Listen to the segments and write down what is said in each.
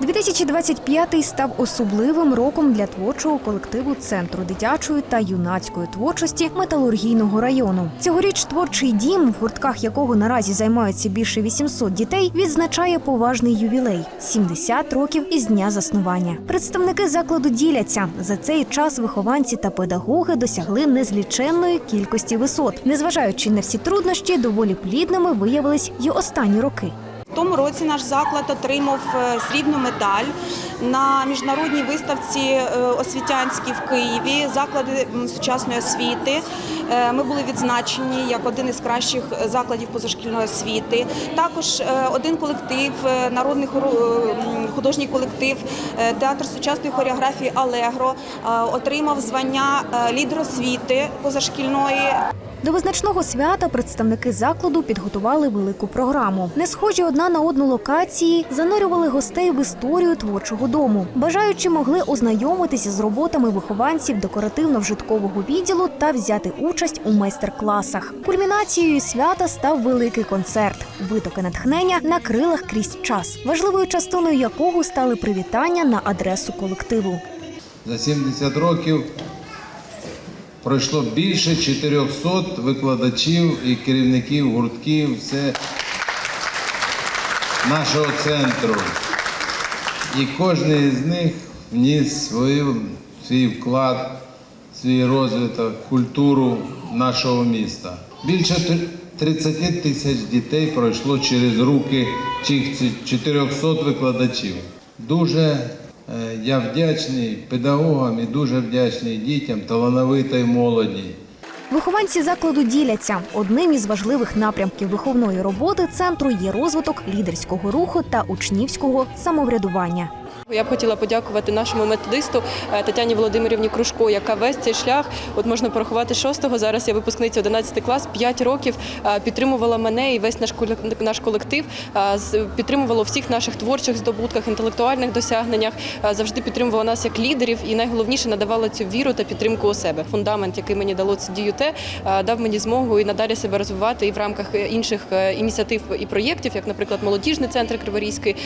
2025 став особливим роком для творчого колективу Центру дитячої та юнацької творчості металургійного району. Цьогоріч творчий дім, в гуртках якого наразі займаються більше 800 дітей, відзначає поважний ювілей 70 років із дня заснування. Представники закладу діляться за цей час. Вихованці та педагоги досягли незліченної кількості висот. Незважаючи на всі труднощі, доволі плідними виявились й останні роки. Тому році наш заклад отримав е, срібну медаль на міжнародній виставці е, освітянській в Києві. Заклади сучасної освіти. Е, Ми були відзначені як один із кращих закладів позашкільної освіти. Також один колектив, народний художній колектив, театр сучасної хореографії Алегро отримав звання лідер освіти позашкільної. До визначного свята представники закладу підготували велику програму. Не схожі одна на одну локації занурювали гостей в історію творчого дому. Бажаючі могли ознайомитися з роботами вихованців декоративно-вжиткового відділу та взяти участь у майстер-класах. Кульмінацією свята став великий концерт. Витоки натхнення на крилах крізь час, важливою частиною якого стали привітання на адресу колективу. За 70 років пройшло більше 400 викладачів і керівників гуртків все нашого центру. І кожен з них вніс свою, свій вклад, свій розвиток, культуру нашого міста. Більше 30 тисяч дітей пройшло через руки цих 400 викладачів. Дуже я вдячний педагогам і дуже вдячний дітям талановитої молоді. Вихованці закладу діляться. Одним із важливих напрямків виховної роботи центру є розвиток лідерського руху та учнівського самоврядування. Я б хотіла подякувати нашому методисту е, Тетяні Володимирівні Кружко, яка весь цей шлях, от можна порахувати шостого. Зараз я випускниця 11 клас, 5 років е, підтримувала мене і весь наш наш колектив. е, Підтримувала всіх наших творчих здобутках, інтелектуальних досягненнях. Завжди підтримувала нас як лідерів і найголовніше надавала цю віру та підтримку у себе. Фундамент, який мені дало це діюте, е, дав мені змогу і надалі себе розвивати і в рамках інших ініціатив і проєктів, як, наприклад, молодіжний центр Криворізький,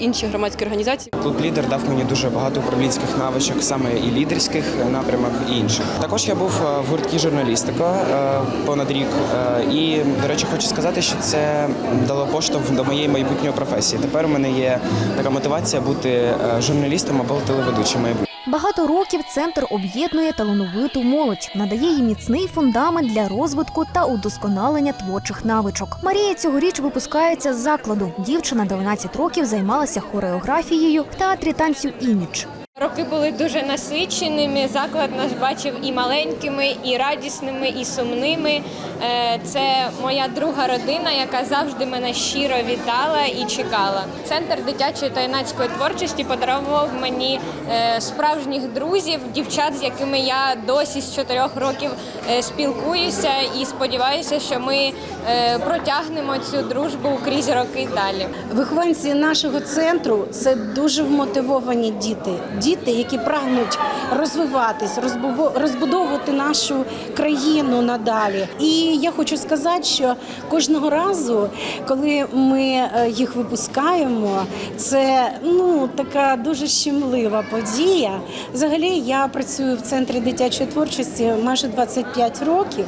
інші громадські організації. Лідер дав мені дуже багато управлінських навичок, саме і лідерських напрямах, і інших. Також я був е, в гурткі журналістика е, понад рік. е, І, до речі, хочу сказати, що це дало поштовх до моєї майбутньої професії. Тепер у мене є така мотивація бути журналістом або телеведучим майбутнього. Багато років центр об'єднує талановиту молодь, надає їй міцний фундамент для розвитку та удосконалення творчих навичок. Марія цьогоріч випускається з закладу. Дівчина 12 років займалася хореографією в театрі танцю імідж. Роки були дуже насиченими. Заклад нас бачив і маленькими, і радісними, і сумними. Е, Це моя друга родина, яка завжди мене щиро вітала і чекала. Центр дитячої та юнацької творчості подарував мені е, справжніх друзів, дівчат, з якими я досі з чотирьох років е, спілкуюся, і сподіваюся, що ми протягнемо цю дружбу крізь роки далі. Вихованці нашого центру це дуже вмотивовані діти, діти, які прагнуть розвиватись, розбудо- розбудовувати нашу країну надалі. І я хочу сказати, що кожного разу, коли ми е, їх випускаємо, це ну така дуже щемлива подія. Взагалі, я працюю в центрі дитячої творчості майже 25 років,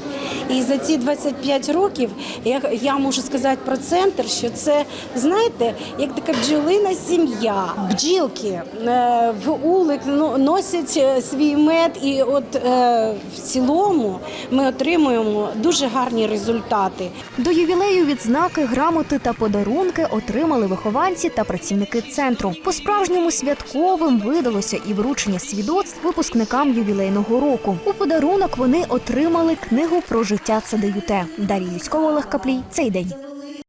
і за ці 25 років я, я можу сказати про центр, що це знаєте, як така бджолина сім'я. Бджілки е, в улик ну, носять е, свій мед, і от е, в цілому ми отримуємо дуже гарні результати. До ювілею відзнаки, грамоти та подарунки отримали вихованці та працівники центру. По справжньому святковим видалося і вручення свідоцтв випускникам ювілейного року. У подарунок вони отримали книгу про життя ЦДЮТ. Дар'я Юськова, Олег Каплій. Цей день.